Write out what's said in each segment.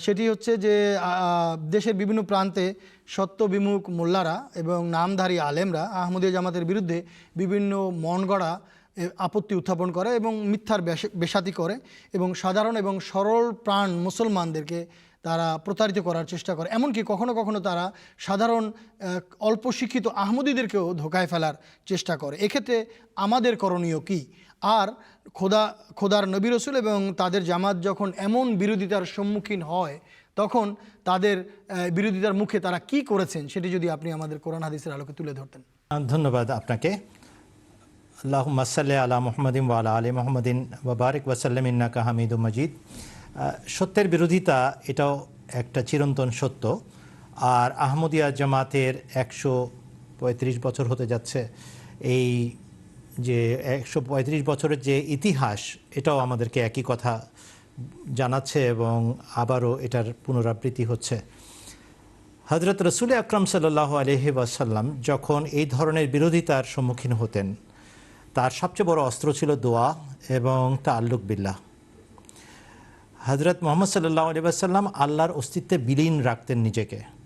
সেটি হচ্ছে যে দেশের বিভিন্ন প্রান্তে সত্য বিমুখ মোল্লারা এবং নামধারী আলেমরা আহমদীয় জামাতের বিরুদ্ধে বিভিন্ন মন গড়া এ, আপত্তি উত্থাপন করে এবং মিথ্যার বেশাতি করে এবং সাধারণ এবং সরল প্রাণ মুসলমানদেরকে তারা প্রতারিত করার চেষ্টা করে। এমনকি কখনো কখনো তারা সাধারণ অল্প শিক্ষিত আহমদীদেরকেও ধোকায় ফেলার চেষ্টা করে। এক্ষেত্রে আমাদের করণীয় কি? আর খোদা, খোদার নবী রসুল এবং তাদের জামাত যখন এমন বিরোধিতার সম্মুখীন হয়, তখন তাদের বিরোধিতার মুখে তারা কি করেছেন সেটি যদি আপনি আমাদের কোরআন হাদিসের আলোকে তুলে ধরতেন। ধন্যবাদ আপনাকে। আল্লাহ মাসাল্লাহ আলা মোহাম্মদিন ওয়ালা আলী মোহাম্মদিন ওবারিক ওয়াসাল্লাম ইন্নাকা হামিদু মজিদ। সত্যের বিরোধিতা এটাও একটা চিরন্তন সত্য। আর আহমদিয়া জামাতের একশো পঁয়ত্রিশ বছর হতে যাচ্ছে এই যে একশো পঁয়ত্রিশ বছরের যে ইতিহাস, এটাও আমাদেরকে একই কথা জানাচ্ছে এবং আবারও এটার পুনরাবৃত্তি হচ্ছে। হজরত রসুল আকরম সাল্লাহ আলহি ওয়াসাল্লাম যখন এই ধরনের বিরোধিতার সম্মুখীন হতেন, তার সবচেয়ে বড় অস্ত্র ছিল দোয়া এবং তা আল্লুক বিল্লাহ। হজরত মোহাম্মদ সাল্লাহ আলি আসাল্লাম আল্লাহর অস্তিত্বে বিলীন রাখতেন নিজেকে।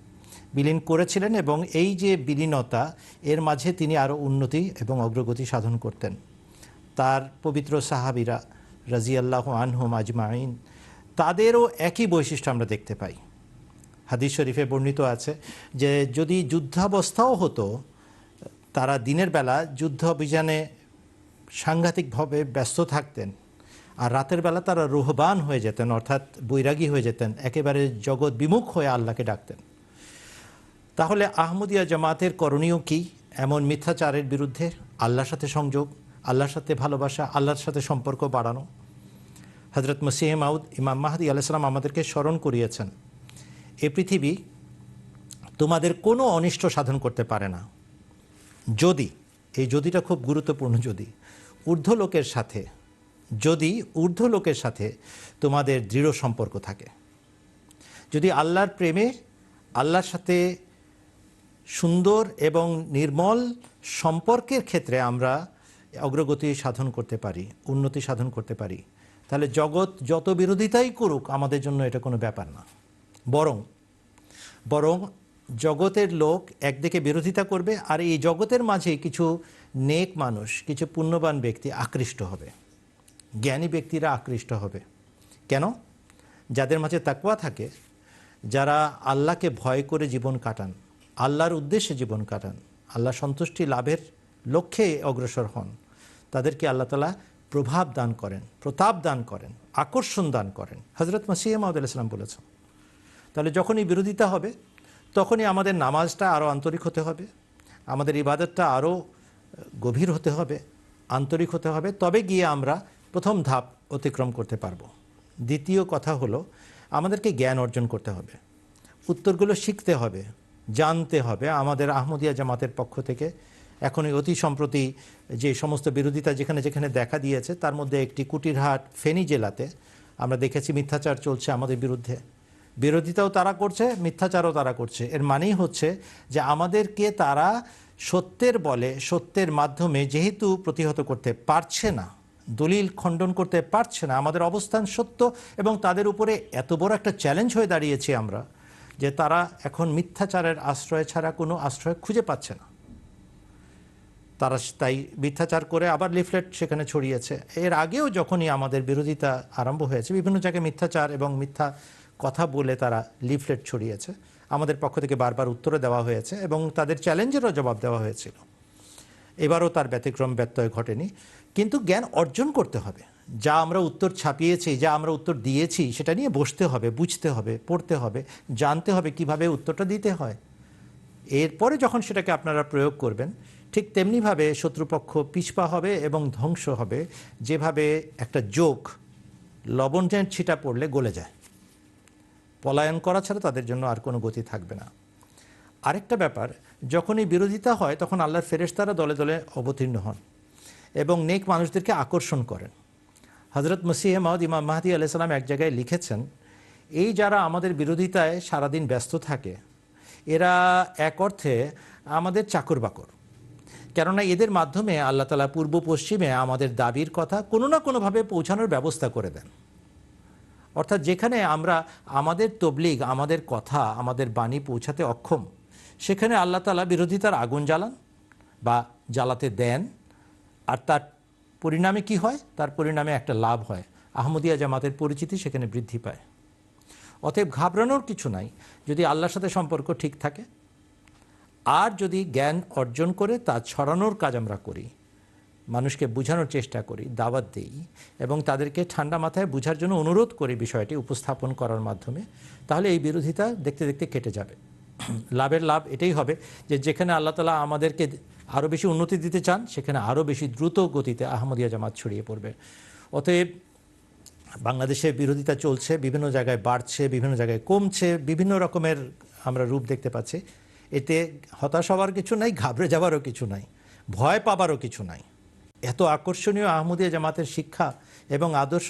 বিলীন করেছিলেন এবং এই যে বিলীনতা, এর মাঝে তিনি আরও উন্নতি এবং অগ্রগতি সাধন করতেন। তার পবিত্র সাহাবিরা রাজিয়াল্লাহ আনহুম আজমাইন তাদেরও একই বৈশিষ্ট্য আমরা দেখতে পাই। হাদিস শরীফে বর্ণিত আছে যে, যদি যুদ্ধাবস্থাও হতো, তারা দিনের বেলা যুদ্ধ অভিযানে সাংঘাতিকভাবে ব্যস্ত থাকতেন আর রাতের বেলা তারা রোহবান হয়ে যেতেন, অর্থাৎ বৈরাগী হয়ে যেতেন, একেবারে জগৎ বিমুখ হয়ে আল্লাহকে ডাকতেন। তাহলে আহমদিয়া জামাতের করণীয় কি? এমন মিথ্যাচারের বিরুদ্ধে আল্লাহর সাথে সংযোগ, আল্লাহর সাথে ভালোবাসা, আল্লাহর সাথে সম্পর্ক বাড়ানো? হজরত মসিহ মাউদ, ইমাম মাহাদি আলাইসালাম আমাদেরকে স্মরণ করিয়েছেন, এ পৃথিবী তোমাদের কোনো অনিষ্ট সাধন করতে পারে না। যদি, এই যদিটা খুব গুরুত্বপূর্ণ যদি, ঊর্ধ্ব লোকের সাথে, যদি ঊর্ধ্ব লোকের সাথে তোমাদের দৃঢ় সম্পর্ক থাকে। যদি আল্লাহর প্রেমে, আল্লাহর সাথে সুন্দর এবং নির্মল সম্পর্কের ক্ষেত্রে আমরা অগ্রগতি সাধন করতে পারি, উন্নতি সাধন করতে পারি। তাহলে জগৎ যত বিরোধিতাই করুক, আমাদের জন্য এটা কোনো ব্যাপার না। বরং বরং জগতের লোক একদিকে বিরোধিতা করবে আর এই জগতের মাঝে কিছু নেক মানুষ, কিছু পুণ্যবান ব্যক্তি আকৃষ্ট হবে। জ্ঞানী ব্যক্তিরা আকৃষ্ট হবে। কেন? যাদের মাঝে তাকুয়া থাকে, যারা আল্লাহকে ভয় করে জীবন কাটান। আল্লাহর উদ্দেশ্যে জীবন কাটান। আল্লাহ সন্তুষ্টি লাভের লক্ষ্যে অগ্রসর হন। তাদেরকে আল্লাহ তালা প্রভাব দান করেন, প্রতাপ দান করেন, আকর্ষণ দান করেন। হজরত মাসিহ মাহমুদ ইসলাম বলেছেন, তাহলে যখনই বিরোধিতা হবে, তখনই আমাদের নামাজটা আরও আন্তরিক হতে হবে, আমাদের ইবাদতটা আরও গভীর হতে হবে, আন্তরিক হতে হবে। তবে গিয়ে আমরা প্রথম ধাপ অতিক্রম করতে পারব। দ্বিতীয় কথা হলো, আমাদেরকে জ্ঞান অর্জন করতে হবে। উত্তরগুলো শিখতে হবে। জানতে হবে। আমাদের আহমদিয়া জামাতের পক্ষ থেকে এখন অতি সম্প্রতি যে সমস্ত বিরোধিতা যেখানে যেখানে দেখা দিয়েছে, তার মধ্যে একটি কুটিরহাট ফেনী জেলাতে আমরা দেখেছি মিথ্যাচার চলছে আমাদের বিরুদ্ধে। বিরোধিতাও তারা করছে, মিথ্যাচারও তারা করছে। এর মানেই হচ্ছে যে আমাদেরকে তারা সত্যের বলে, সত্যের মাধ্যমে যেহেতু প্রতিহত করতে পারছে না, দলিল খণ্ডন করতে পারছে না, আমাদের অবস্থান সত্য এবং তাদের উপরে এত বড় একটা চ্যালেঞ্জ হয়ে দাঁড়িয়েছি আমরা। যে তারা এখন মিথ্যাচারের আশ্রয় ছাড়া কোনো আশ্রয় খুঁজে পাচ্ছে না। তারা তাই মিথ্যাচার করে আবার লিফলেট সেখানে ছড়িয়েছে। এর আগেও যখনই আমাদের বিরোধিতা আরম্ভ হয়েছে, বিভিন্ন জায়গায় মিথ্যাচার এবং মিথ্যা কথা বলে তারা লিফলেট ছড়িয়েছে। আমাদের পক্ষ থেকে বারবার উত্তরে দেওয়া হয়েছে এবং তাদের চ্যালেঞ্জেরও জবাব দেওয়া হয়েছিল। এবারও তার ব্যতিক্রম ব্যত্যয় ঘটেনি। কিন্তু জ্ঞান অর্জন করতে হবে। যা আমরা উত্তর ছাপিয়েছি, যা আমরা উত্তর দিয়েছি, সেটা নিয়ে বসতে হবে, বুঝতে হবে, পড়তে হবে, জানতে হবে কীভাবে উত্তরটা দিতে হয়। এরপরে যখন সেটাকে আপনারা প্রয়োগ করবেন, ঠিক তেমনিভাবে শত্রুপক্ষ পিছপা হবে এবং ধ্বংস হবে, যেভাবে একটা যোগ লবণের ছিটা পড়লে গলে যায়। পলায়ন করা ছাড়া তাদের জন্য আর কোনো গতি থাকবে না। আরেকটা ব্যাপার, যখনই বিরোধিতা হয়, তখন আল্লাহর ফেরেশতারা দলে দলে অবতীর্ণ হন এবং নেক মানুষদেরকে আকর্ষণ করেন। হজরত মসিহ মাহদ ইমাম মাহাদি আলাইসালাম এক জায়গায় লিখেছেন, এই যারা আমাদের বিরোধিতায় সারাদিন ব্যস্ত থাকে, এরা এক অর্থে আমাদের চাকর বাকর। কেননা এদের মাধ্যমে আল্লাহ তালা পূর্ব পশ্চিমে আমাদের দাবির কথা কোনো না কোনোভাবে পৌঁছানোর ব্যবস্থা করে দেন। অর্থাৎ যেখানে আমরা আমাদের তবলিগ, আমাদের কথা, আমাদের বাণী পৌঁছাতে অক্ষম, সেখানে আল্লাহ তালা বিরোধিতার আগুন জ্বালান বা জ্বালাতে দেন, আর তার পরিণামে কি হয়? তার পরিণামে একটা লাভ হয়। আহমদিয়া জামাতের পরিচিতি সেখানে বৃদ্ধি পায়। অতএব ঘাবড়ানোর কিছু নাই। যদি আল্লাহর সাথে সম্পর্ক ঠিক থাকে, আর যদি জ্ঞান অর্জন করে তা ছড়ানোর কাজ আমরা করি, মানুষকে বোঝানোর চেষ্টা করি, দাওয়াত দিই, এবং তাদেরকে ঠান্ডা মাথায় বোঝার জন্য অনুরোধ করি বিষয়টি উপস্থাপন করার মাধ্যমে, তাহলে এই বিরোধিতা দেখতে দেখতে কেটে যাবে। লাভের লাভ এটাই হবে যে যেখানে আল্লাহ তালা আমাদেরকে আরও বেশি উন্নতি দিতে চান, সেখানে আরও বেশি দ্রুত গতিতে আহমদিয়া জামাত ছড়িয়ে পড়বে। অতএব বাংলাদেশে বিরোধিতা চলছে, বিভিন্ন জায়গায় বাড়ছে, বিভিন্ন জায়গায় কমছে, বিভিন্ন রকমের আমরা রূপ দেখতে পাচ্ছি। এতে হতাশ হওয়ার কিছু নাই, ঘাবড়ে যাওয়ারও কিছু নাই, ভয় পাবারও কিছু নাই। এত আকর্ষণীয় আহমদিয়া জামাতের শিক্ষা এবং আদর্শ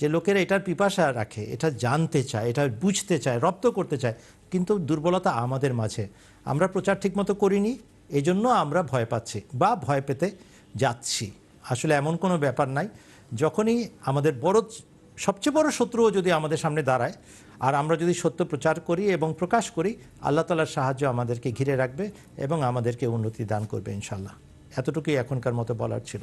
যে লোকেরা এটার পিপাসা রাখে, এটা জানতে চায়, এটা বুঝতে চায়, রপ্ত করতে চায়, কিন্তু দুর্বলতা আমাদের মাঝে। আমরা প্রচার ঠিকমতো করিনি এই জন্য আমরা ভয় পাচ্ছি বা ভয় পেতে যাচ্ছি। আসলে এমন কোনো ব্যাপার নাই। যখনই আমাদের বড়, সবচেয়ে বড় শত্রুও যদি আমাদের সামনে দাঁড়ায়, আর আমরা যদি সত্য প্রচার করি এবং প্রকাশ করি, আল্লাহ তালার সাহায্য আমাদেরকে ঘিরে রাখবে এবং আমাদেরকে উন্নতি দান করবে ইনশাল্লাহ এতটুকুই এখনকার মতো বলার ছিল।